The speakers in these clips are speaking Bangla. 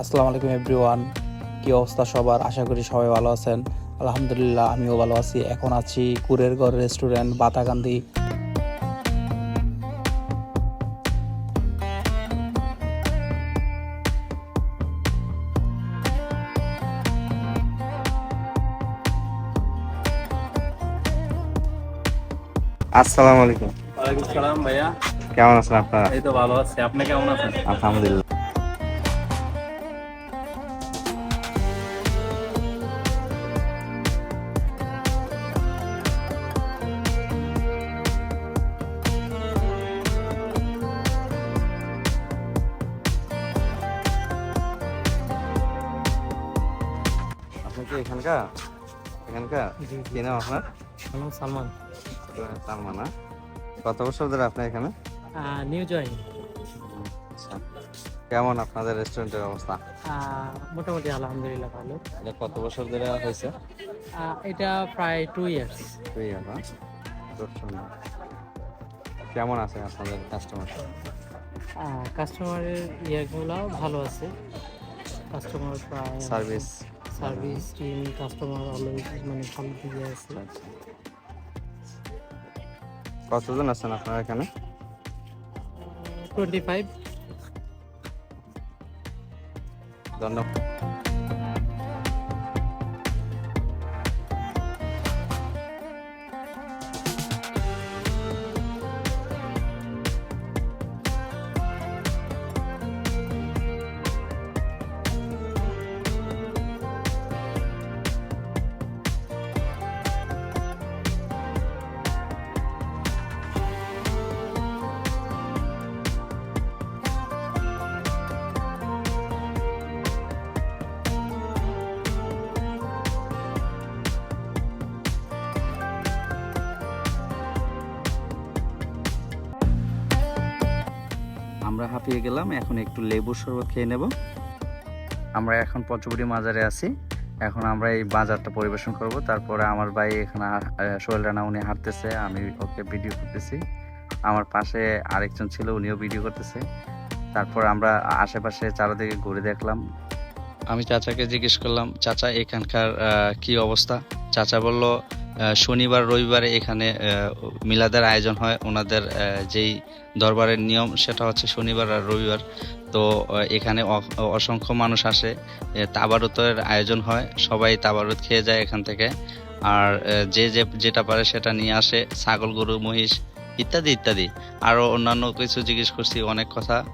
আসসালামু আলাইকুম এভরিওয়ান। কি অবস্থা সবার? আশা করি সবাই ভালো আছেন। আলহামদুলিল্লাহ আমিও ভালো আছি। এখন আছি কুরের ঘর রেস্টুরেন্ট বাতাকান্দি আসসালামু আলাইকুম। ওয়ালাইকুম আসসালাম ভাইয়া। কেমন আছেন আপনারা? এই তো ভালো আছি। আপনি কেমন আছেন? আলহামদুলিল্লাহ। এখানকার এখানকার। কি নাম আপনার? সালমান সালমান। না কত বছর ধরে আপনি এখানে? New join. আচ্ছা। কেমন আপনাদের রেস্টুরেন্টের অবস্থা? মোটামুটি আলহামদুলিল্লাহ ভালো। এটা কত বছর ধরে হয়েছে? এটা প্রায় টু ইয়ার্স দুই হাজার খুব কেমন আছে আপনাদের কাস্টমার কাস্টমারের ইয়েগুলো ভালো আছে। কাস্টমার প্রায় service service team customer always মানে ভালো দিকে আছে। কতজন আছেন আপনারা এখানে? টোয়েন্টি ফাইভ ধন্যবাদ। আমরা হাঁপিয়ে গেলাম এখন একটু লেবুর শরবত খেয়ে নেব। আমরা এখন পঞ্চবটি মাজারে আছি। এখন আমরা এই বাজারটা পরিবেশন করব। তারপরে আমার ভাই এখানে সোহেল রানা উনি হাঁটতেছে আমি ওকে ভিডিও করতেছি। আমার পাশে আরেকজন ছিল উনিও ভিডিও করতেছে। তারপর আমরা আশেপাশে চারিদিকে ঘুরে দেখলাম। আমি চাচাকে জিজ্ঞেস করলাম চাচা এখানকার কি অবস্থা? চাচা বলল শনিবার, রবিবারে এখানে মিলাদের আয়োজন হয়। ওনাদের যেই দরবারের নিয়ম, সেটা হচ্ছে শনিবার আর রবিবার। তো এখানে অসংখ্য মানুষ আসে। তাবারুতের আয়োজন হয়। সবাই তাবারত খেয়ে যায় এখান থেকে। আর যে যে, যেটা পারে সেটা নিয়ে আসে। ছাগল, গরু, মহিষ, ইত্যাদি ইত্যাদি। আরও অন্যান্য কিছু জিজ্ঞেস করছি, অনেক কথা।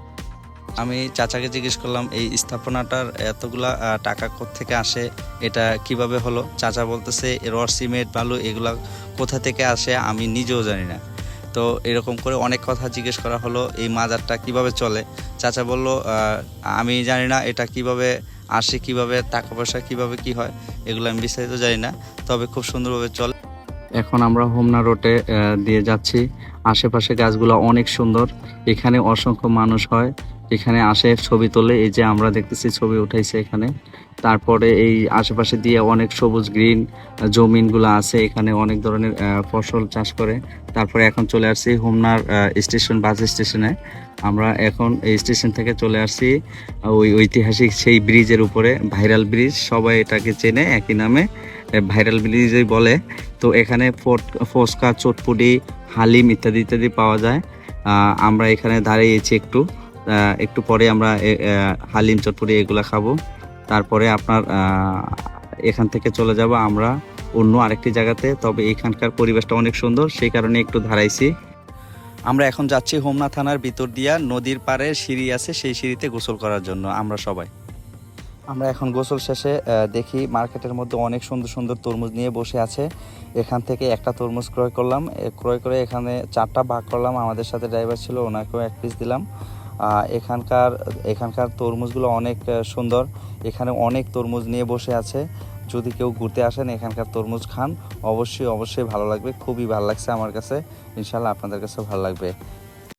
আমি চাচাকে জিজ্ঞেস করলাম, এই স্থাপনাটার এতগুলা টাকা থেকে আসে? এটা কীভাবে হলো? চাচা বলতেছে, রড, সিমেন্ট, বালু, এগুলা কোথা থেকে আসে আমি নিজেও জানি না। তো এরকম করে অনেক কথা জিজ্ঞেস করা হলো, এই মাজারটা কীভাবে চলে? চাচা বলল আমি জানি না এটা কীভাবে আসে, কীভাবে, টাকা পয়সা কীভাবে কি হয়, এগুলো আমি বিস্তারিত জানি না, তবে খুব সুন্দরভাবে চলে। এখন আমরা হোমনা রোডে দিয়ে যাচ্ছি। আশেপাশে গাছগুলো অনেক সুন্দর। এখানে অসংখ্য মানুষ হয়। এখানে আসে ছবি তোলে, এই যে আমরা দেখতেছি ছবি উঠাইছে এখানে। তারপরে এই আশেপাশে দিয়ে অনেক সবুজ গ্রিন জমিনগুলো আছে, এখানে অনেক ধরনের ফসল চাষ করে। তারপরে এখন চলে আসছি হোমনার স্টেশন, বাস স্টেশনে। আমরা এখন এই স্টেশন থেকে চলে আসছি, ওই ঐতিহাসিক সেই ব্রিজের উপরে, ভাইরাল ব্রিজ। সবাই এটাকে চেনে, একই নামে ভাইরাল ব্রিজই বলে। তো এখানে ফট- ফোসকা, চটপুটি, হালিম ইত্যাদি ইত্যাদি পাওয়া যায়। আমরা এখানে দাঁড়িয়েছি একটু। একটু পরে আমরা হালিম চটপুটি এগুলো খাব। তারপরে আপনার এখান থেকে চলে যাব আমরা অন্য আরেকটি জায়গাতে। তবে এখানকার পরিবেশটা অনেক সুন্দর, সেই কারণে একটু ধারাইছি। আমরা এখন যাচ্ছি হোমনা থানার ভিতর দিয়া, নদীর পাড়ে সিঁড়ি আছে, সেই সিঁড়িতে গোসল করার জন্য, আমরা সবাই। আমরা এখন গোসল শেষে দেখি মার্কেটের মধ্যে অনেক সুন্দর সুন্দর তরমুজ নিয়ে বসে আছে। এখান থেকে একটা তরমুজ ক্রয় করলাম ক্রয় করে এখানে চারটা ভাগ করলাম। আমাদের সাথে ড্রাইভার ছিল, ওনাকেও এক পিস দিলাম। এখানকার এখানকার তরমুজগুলো অনেক সুন্দর। এখানে অনেক তরমুজ নিয়ে বসে আছে। যদি কেউ ঘুরতে আসেন, এখানকার তরমুজ খান। অবশ্যই অবশ্যই ভালো লাগবে। খুবই ভালো লাগছে আমার কাছে। ইনশাল্লাহ আপনাদের কাছে ভালো লাগবে।